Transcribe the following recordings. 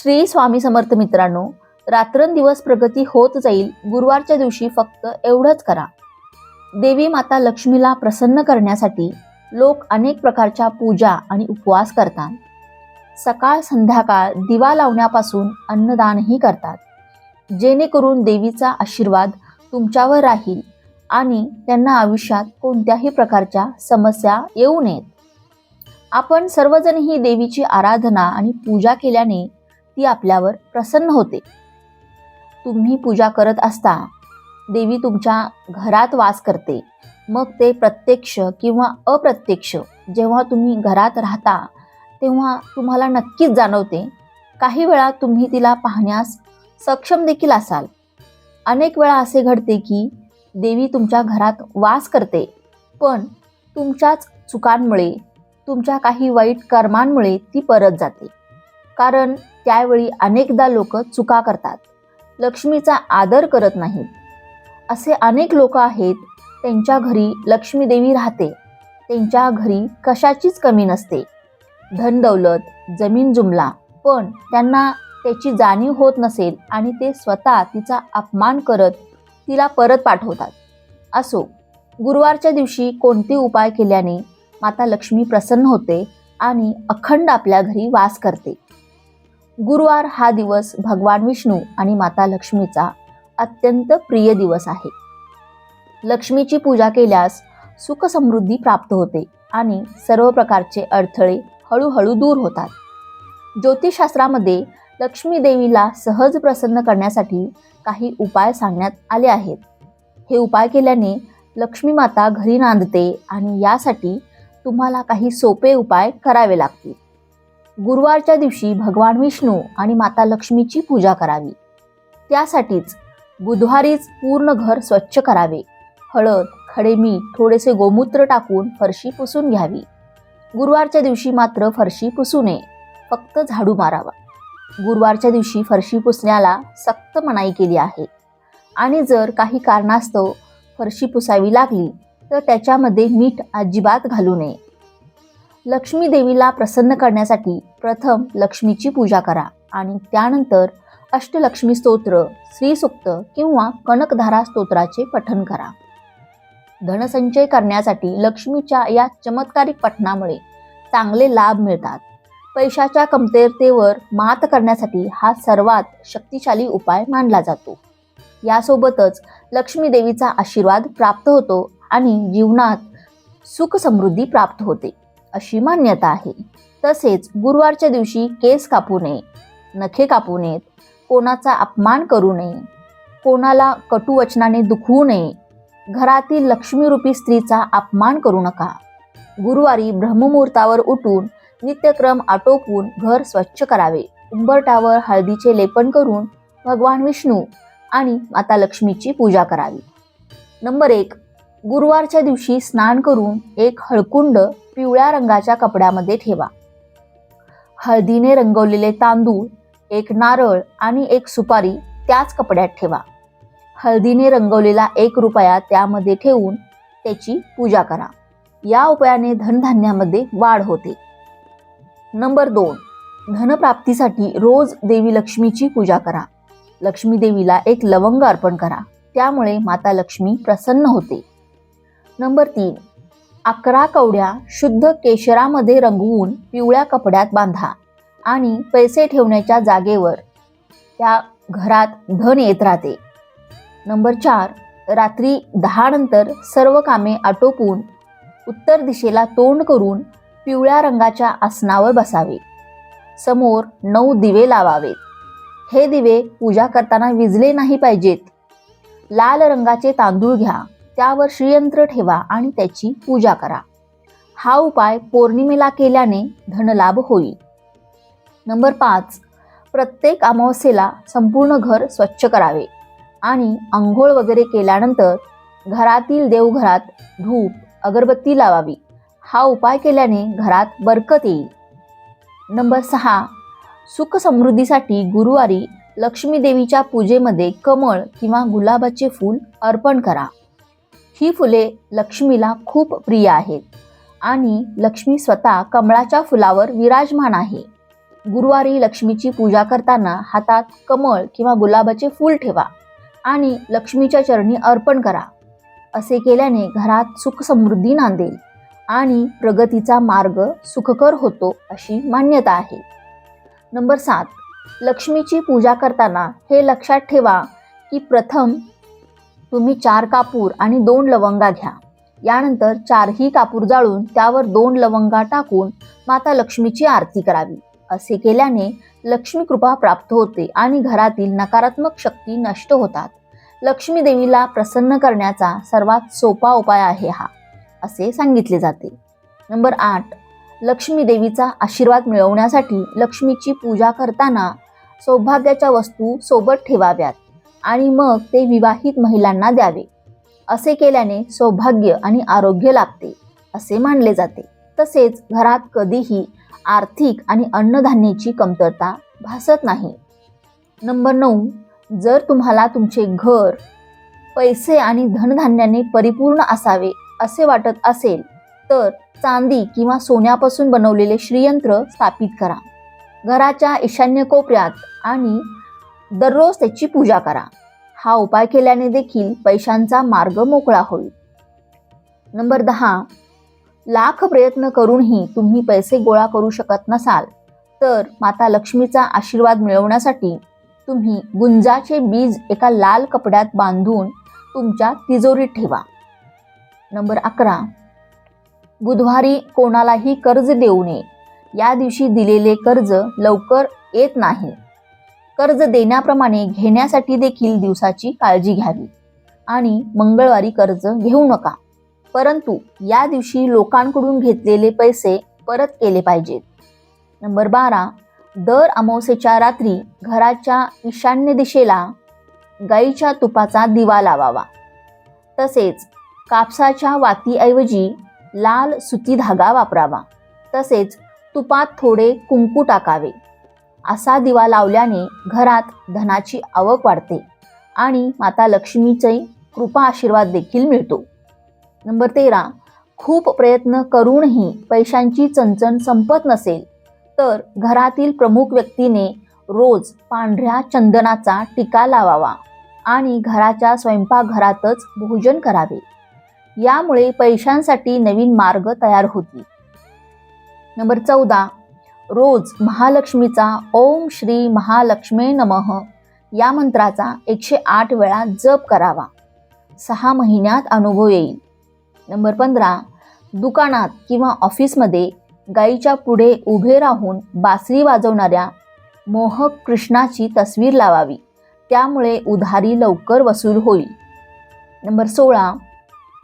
श्री स्वामी समर्थ मित्रांनो रात्रंदिवस प्रगती होत जाईल गुरुवारच्या दिवशी फक्त एवढंच करा. देवी माता लक्ष्मीला प्रसन्न करण्यासाठी लोक अनेक प्रकारच्या पूजा आणि उपवास करतात. सकाळ संध्याकाळ दिवा लावण्यापासून अन्नदानही करतात. जेणेकरून देवीचा आशीर्वाद तुमच्यावर राहील आणि त्यांना आयुष्यात कोणत्याही प्रकारच्या समस्या येऊ नयेत. आपण सर्वजण ही देवीची आराधना आणि पूजा केल्याने ती आपल्यावर प्रसन्न होते. तुम्ही पूजा करत असता देवी तुमच्या घरात वास करते. मग ते प्रत्यक्ष किंवा अप्रत्यक्ष जेव्हा तुम्ही घरात राहता तेव्हा तुम्हाला नक्कीच जाणवते. काही वेळा तुम्ही तिला पाहण्यास सक्षम देखील असाल. अनेक वेळा असे घडते की देवी तुमच्या घरात वास करते पण तुमच्याच चुकांमुळे तुमच्या काही वाईट कर्मांमुळे ती परत जाते. कारण त्यावेळी अनेकदा लोक चुका करतात. लक्ष्मीचा आदर करत नाहीत. असे अनेक लोक आहेत त्यांच्या घरी लक्ष्मीदेवी राहते. त्यांच्या घरी कशाचीच कमी नसते. धन दौलत जमीन जुमला पण त्यांना त्याची जाणीव होत नसेल आणि ते स्वतः तिचा अपमान करत तिला परत पाठवतात. असो गुरुवारच्या दिवशी कोणते उपाय केल्याने माता लक्ष्मी प्रसन्न होते आणि अखंड आपल्या घरी वास करते. गुरुवार हा दिवस भगवान विष्णू आणि माता लक्ष्मीचा अत्यंत प्रिय दिवस आहे. लक्ष्मीची पूजा केल्यास सुख समृद्धी प्राप्त होते आणि सर्व प्रकारचे अडथळे हळूहळू दूर होतात. ज्योतिषशास्त्रामध्ये लक्ष्मी देवीला सहज प्रसन्न करण्यासाठी काही उपाय सांगण्यात आले आहेत. हे उपाय केल्याने लक्ष्मी माता घरी नांदते आणि यासाठी तुम्हाला काही सोपे उपाय करावे लागतील. गुरुवारच्या दिवशी भगवान विष्णू आणि माता लक्ष्मीची पूजा करावी. त्यासाठीच बुधवारीच पूर्ण घर स्वच्छ करावे. हळद खडे मीठ थोडेसे गोमूत्र टाकून फरशी पुसून घ्यावी. गुरुवारच्या दिवशी मात्र फरशी पुसू नये फक्त झाडू मारावा. गुरुवारच्या दिवशी फरशी पुसण्याला सक्त मनाई केली आहे. आणि जर काही कारणास्तव फरशी पुसावी लागली तर त्याच्यामध्ये मीठ अजिबात घालू नये. लक्ष्मी देवीला प्रसन्न करण्यासाठी प्रथम लक्ष्मीची पूजा करा आणि त्यानंतर अष्टलक्ष्मी स्तोत्र श्रीसुक्त किंवा कनकधारा स्तोत्राचे पठण करा. धनसंचय करण्यासाठी लक्ष्मीच्या या चमत्कारिक पठणामुळे चांगले लाभ मिळतात. पैशाच्या कमतरतेवर मात करण्यासाठी हा सर्वात शक्तिशाली उपाय मानला जातो. यासोबतच लक्ष्मी देवीचा आशीर्वाद प्राप्त होतो आणि जीवनात सुख समृद्धी प्राप्त होते. अशी मान्यता आहे. तसेच गुरुवारच्या दिवशी केस कापू नये नखे कापू नयेत कोणाचा अपमान करू नये कोणाला कटुवचनाने दुखवू नये घरातील लक्ष्मीरूपी स्त्रीचा अपमान करू नका. गुरुवारी ब्रह्ममुहूर्तावर उठून नित्यक्रम आटोपून घर स्वच्छ करावे. उंबरटावर हळदीचे लेपन करून भगवान विष्णू आणि माता लक्ष्मीची पूजा करावी. नंबर एक गुरुवारच्या दिवशी स्नान करून एक हळकुंड पिवळ्या रंगाच्या कपड्यामध्ये ठेवा. हळदीने रंगवलेले तांदूळ एक नारळ आणि एक सुपारी त्याच कपड्यात ठेवा. हळदीने रंगवलेला एक रुपया त्यामध्ये ठेवून त्याची पूजा करा. या उपायाने धनधान्यामध्ये वाढ होते. नंबर दोन धनप्राप्तीसाठी रोज देवी लक्ष्मीची पूजा करा. लक्ष्मी देवीला एक लवंग अर्पण करा. त्यामुळे माता लक्ष्मी प्रसन्न होते. नंबर तीन. अकरा कवड्या शुद्ध केशरामध्ये रंगवून पिवळ्या कपड्यात बांधा आणि पैसे ठेवण्याच्या जागेवर त्या घरात धन येत राहते. नंबर चार. रात्री दहा नंतर सर्व कामे आटोपून उत्तर दिशेला तोंड करून पिवळ्या रंगाच्या आसनावर बसावे. समोर नऊ दिवे लावावेत. हे दिवे पूजा करताना विजले नाही पाहिजेत. लाल रंगाचे तांदूळ घ्या. त्यावर श्रीयंत्र ठेवा आणि त्याची पूजा करा. हा उपाय पौर्णिमेला केल्याने धनलाभ होईल. नंबर पाच. प्रत्येक अमावस्येला संपूर्ण घर स्वच्छ करावे आणि आंघोळ वगैरे केल्यानंतर घरातील देवघरात धूप अगरबत्ती लावावी. हा उपाय केल्याने घरात बरकत येईल. नंबर सहा. सुख समृद्धीसाठी गुरुवारी लक्ष्मी देवीच्या पूजेमध्ये कमळ किंवा गुलाबाचे फूल अर्पण करा. ही फुले लक्ष्मीला खूप प्रिय आहेत. आणि लक्ष्मी स्वतः कमळाच्या फुलावर विराजमान आहे. गुरुवारी लक्ष्मीची पूजा करताना हातात कमळ किंवा गुलाबाचे फूल ठेवा आणि लक्ष्मीच्या चरणी अर्पण करा. असे केल्याने घरात सुख समृद्धी नांदेल आणि प्रगतीचा मार्ग सुखकर होतो अशी मान्यता आहे. नंबर सात लक्ष्मीची पूजा करताना हे लक्षात ठेवा की प्रथम तुम्ही चार कापूर आणि दोन लवंगा घ्या. यानंतर चारही कापूर जाळून त्यावर दोन लवंगा टाकून माता लक्ष्मीची आरती करावी. असे केल्याने लक्ष्मी कृपा प्राप्त होते आणि घरातील नकारात्मक शक्ती नष्ट होतात. लक्ष्मी देवीला प्रसन्न करण्याचा सर्वात सोपा उपाय आहे हा असे सांगितले जाते. नंबर आठ. लक्ष्मी देवीचा आशीर्वाद मिळवण्यासाठी लक्ष्मीची पूजा करताना सौभाग्याच्या वस्तू सोबत ठेवाव्यात. आणि मग ते विवाहित महिलांना द्यावे. असे केल्याने सौभाग्य आणि आरोग्य लाभते असे मानले जाते. तसेच घरात कधीही आर्थिक आणि अन्नधान्याची कमतरता भासत नाही. नंबर नऊ जर तुम्हाला तुमचे घर पैसे आणि धनधान्याने परिपूर्ण असावे असे वाटत असेल तर चांदी किंवा सोन्यापासून बनवलेले श्रीयंत्र स्थापित करा. घराच्या ईशान्य कोपऱ्यात आणि दररोज त्याची पूजा करा. हा उपाय केल्याने देखील पैशांचा मार्ग मोकळा होईल. नंबर दहा लाख प्रयत्न करूनही तुम्ही पैसे गोळा करू शकत नसाल तर माता लक्ष्मीचा आशीर्वाद मिळवण्यासाठी तुम्ही गुंजाचे बीज एका लाल कपड्यात बांधून तुमच्या तिजोरीत ठेवा. नंबर अकरा बुधवारी कोणालाही कर्ज देऊ नये. या दिवशी दिलेले कर्ज लवकर येत नाही. कर्ज देण्याप्रमाणे घेण्यासाठी देखील दिवसाची काळजी घ्यावी. आणि मंगळवारी कर्ज घेऊ नका. परंतु या दिवशी लोकांकडून घेतलेले पैसे परत केले पाहिजेत. नंबर बारा. दर अमावस्येच्या रात्री घराच्या ईशान्य दिशेला गाईच्या तुपाचा दिवा लावावा. तसेच कापसाच्या वातीऐवजी लाल सुती धागा वापरावा. तसेच तुपात थोडे कुंकू टाकावे. असा दिवा लावल्याने घरात धनाची आवक वाढते आणि माता लक्ष्मीचे कृपा आशीर्वाद देखील मिळतो. नंबर तेरा. खूप प्रयत्न करूनही पैशांची चणचण संपत नसेल तर घरातील प्रमुख व्यक्तीने रोज पांढऱ्या चंदनाचा टिका लावावा आणि घराच्या स्वयंपाकघरातच भोजन करावे. यामुळे पैशांसाठी नवीन मार्ग तयार होतील. नंबर चौदा. रोज महालक्ष्मीचा ओम श्री महालक्ष्मे नमः या मंत्राचा एकशे आठ वेळा जप करावा. सहा महिन्यात अनुभव येईल. नंबर पंधरा दुकानात किंवा ऑफिसमध्ये गाईच्या पुढे उभे राहून बासरी वाजवणाऱ्या मोहक कृष्णाची तस्वीर लावावी. त्यामुळे उधारी लवकर वसूल होईल. नंबर सोळा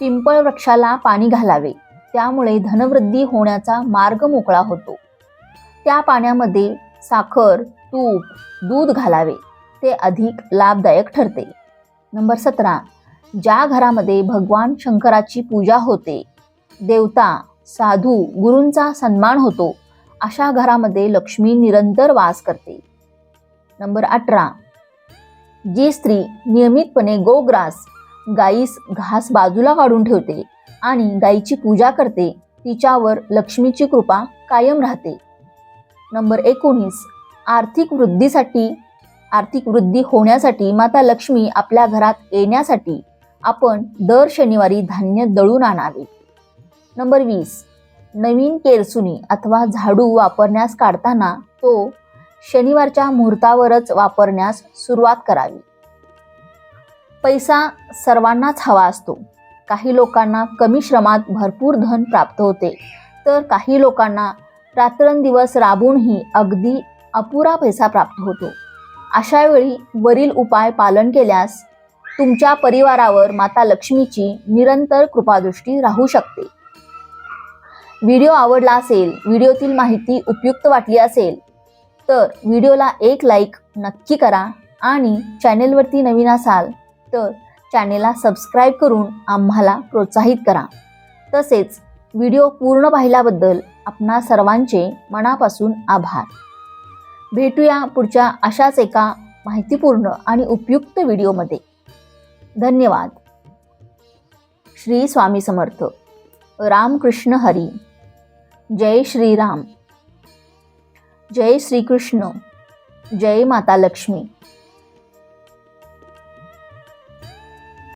पिंपळ वृक्षाला पाणी घालावे. त्यामुळे धनवृद्धी होण्याचा मार्ग मोकळा होतो. त्या पाण्यामध्ये साखर तूप दूध घालावे. ते अधिक लाभदायक ठरते. नंबर सतरा. ज्या घरामध्ये भगवान शंकराची पूजा होते देवता साधू गुरूंचा सन्मान होतो अशा घरामध्ये लक्ष्मी निरंतर वास करते. नंबर अठरा. जी स्त्री नियमितपणे गोग्रास गाईस घास बाजूला काढून ठेवते आणि गाईची पूजा करते तिच्यावर लक्ष्मीची कृपा कायम राहते. नंबर एकोणीस. आर्थिक वृद्धीसाठी आर्थिक वृद्धी होण्यासाठी माता लक्ष्मी आपल्या घरात येण्यासाठी आपण दर शनिवारी धान्य दळून आणावे. नंबर वीस. नवीन केरसुनी अथवा झाडू वापरण्यास काढताना तो शनिवारच्या मुहूर्तावरच वापरण्यास सुरुवात करावी. पैसा सर्वांनाच हवा असतो. काही लोकांना कमी श्रमात भरपूर धन प्राप्त होते. तर काही लोकांना रात्रंदिवस राबूनही अगदी अपुरा पैसा प्राप्त होतो. अशा वेळी वरील उपाय पालन केल्यास तुमच्या परिवारावर माता लक्ष्मीची निरंतर कृपादृष्टी राहू शकते. व्हिडिओ आवडला असेल व्हिडिओतील माहिती उपयुक्त वाटली असेल तर व्हिडिओला एक लाईक नक्की करा आणि चॅनेलवरती नवीन असाल तर चॅनेलला सबस्क्राईब करून आम्हाला प्रोत्साहित करा. तसेच व्हिडिओ पूर्ण पाहिल्याबद्दल आपणा सर्वांचे मनापासून आभार. भेटूया पुढच्या अशाच एका माहितीपूर्ण आणि उपयुक्त व्हिडिओमध्ये. धन्यवाद. श्री स्वामी समर्थ. रामकृष्ण हरी. जय श्रीराम. जय श्रीकृष्ण. जय माता लक्ष्मी.